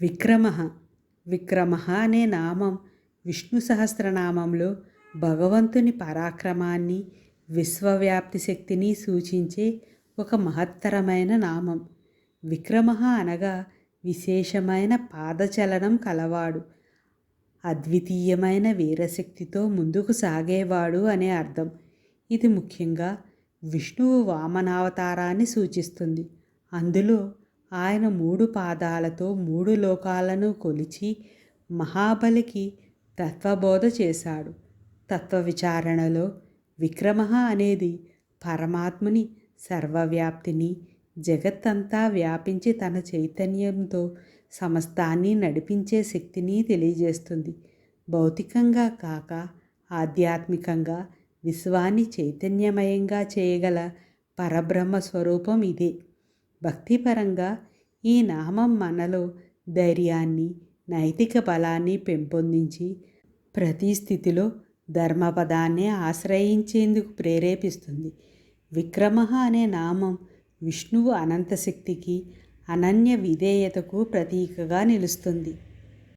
విక్రమ. విక్రమ అనే నామం విష్ణు సహస్రనామంలో భగవంతుని పరాక్రమాన్ని విశ్వవ్యాప్తి శక్తిని సూచించే ఒక మహత్తరమైన నామం. విక్రమ అనగా విశేషమైన పాదచలనం కలవాడు. అద్వితీయమైన వీరశక్తితో ముందుకు సాగేవాడు అనే అర్థం. ఇది ముఖ్యంగా విష్ణువు వామనావతారాన్ని సూచిస్తుంది. అందులో ఆయన మూడు పాదాలతో మూడు లోకాలను కొలిచి మహాబలికి తత్వబోధ చేశాడు. తత్వ విచారణలో విక్రమ అనేది పరమాత్ముని సర్వవ్యాప్తిని జగత్తంతా వ్యాపించి తన చైతన్యంతో సమస్తాన్ని నడిపించే శక్తిని తెలియజేస్తుంది. భౌతికంగా కాక ఆధ్యాత్మికంగా విశ్వాన్ని చైతన్యమయంగా చేయగల పరబ్రహ్మ స్వరూపం ఇదే. భక్తిపరంగా ఈ నామం మనలో ధైర్యాన్ని నైతిక బలాన్ని పెంపొందించి ప్రతి స్థితిలో ధర్మపదాన్ని ఆశ్రయించేందుకు ప్రేరేపిస్తుంది. విక్రమ అనే నామం విష్ణువు అనంతశక్తికి అనన్య విధేయతకు ప్రతీకగా నిలుస్తుంది.